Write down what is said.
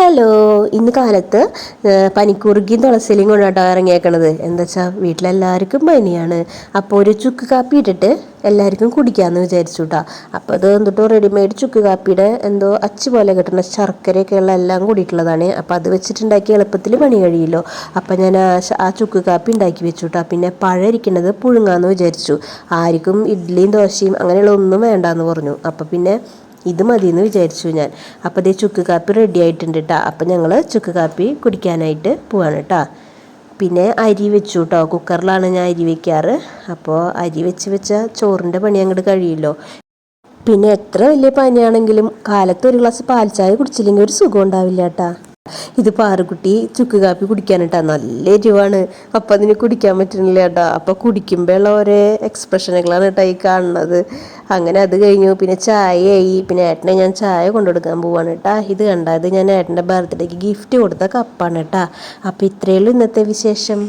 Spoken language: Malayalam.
ഹലോ ഇന്ന് കാലത്ത് പനിക്കുറുകിയും തുളസിലും കൊണ്ടാട്ടോ ഇറങ്ങിയേക്കണത്. എന്താ വെച്ചാൽ വീട്ടിലെല്ലാവർക്കും പനിയാണ്. അപ്പോൾ ഒരു ചുക്ക് കാപ്പി ഇട്ടിട്ട് എല്ലാവർക്കും കുടിക്കാമെന്ന് വിചാരിച്ചു കേട്ടോ അപ്പോൾ അത് എന്തിട്ടോ റെഡിമെയ്ഡ് ചുക്ക് കാപ്പിയുടെ എന്തോ അച്ചു പോലെ കിട്ടുന്ന ശർക്കരയൊക്കെ ഉള്ള എല്ലാം കൂടിയിട്ടുള്ളതാണ്. അപ്പോൾ അത് വെച്ചിട്ടുണ്ടാക്കി എളുപ്പത്തിൽ പണി കഴിയില്ലോ. അപ്പോൾ ഞാൻ ആ ആ ചുക്ക് കാപ്പി ഉണ്ടാക്കി വെച്ചു കേട്ടോ പിന്നെ പഴം ഇരിക്കുന്നത് പുഴുങ്ങാമെന്ന് വിചാരിച്ചു. ആർക്കും ഇഡ്ഡലിയും ദോശയും അങ്ങനെയുള്ള ഒന്നും വേണ്ടാന്ന് പറഞ്ഞു. അപ്പോൾ പിന്നെ ഇത് മതിയെന്ന് വിചാരിച്ചു ഞാൻ. അപ്പോൾ ഇതേ ചുക്ക് കാപ്പി റെഡി ആയിട്ടുണ്ട് കേട്ടോ അപ്പോൾ ഞങ്ങൾ ചുക്ക് കാപ്പി കുടിക്കാനായിട്ട് പോവാണ് കേട്ടോ പിന്നെ അരി വെച്ചു കേട്ടോ കുക്കറിലാണ് ഞാൻ അരി വെക്കാറ്. അപ്പോൾ അരി വെച്ച് വെച്ച ചോറിന്റെ പണി അങ്ങോട്ട് കഴിയുമല്ലോ പിന്നെ എത്ര വലിയ പനിയാണെങ്കിലും കാലത്ത് ഒരു ഗ്ലാസ് പാൽച്ചായ കുടിച്ചില്ലെങ്കിൽ ഒരു സുഖം ഉണ്ടാവില്ല കേട്ടാ ഇത് പാറുകുട്ടി ചുക്ക് കാപ്പി കുടിക്കാനിട്ടാ നല്ല എരിവാണ്. അപ്പം അതിന് കുടിക്കാൻ പറ്റുന്നില്ല കേട്ടാ അപ്പം കുടിക്കുമ്പോഴുള്ള ഓരോ എക്സ്പ്രഷനുകളാണ് കേട്ടോ ഈ കാണുന്നത്. അങ്ങനെ അത് കഴിഞ്ഞു. പിന്നെ ചായയായി. പിന്നെ ഏട്ടനെ ഞാൻ ചായ കൊണ്ടുകൊടുക്കാൻ പോവാണ് കേട്ടാ ഇത് കണ്ട. ഇത് ഞാൻ ഏട്ടന്റെ ബർത്ത്ഡേക്ക് ഗിഫ്റ്റ് കൊടുത്ത കപ്പാണ് കേട്ടാ അപ്പം ഇത്രയേ ഉള്ളൂ ഇന്നത്തെ വിശേഷം.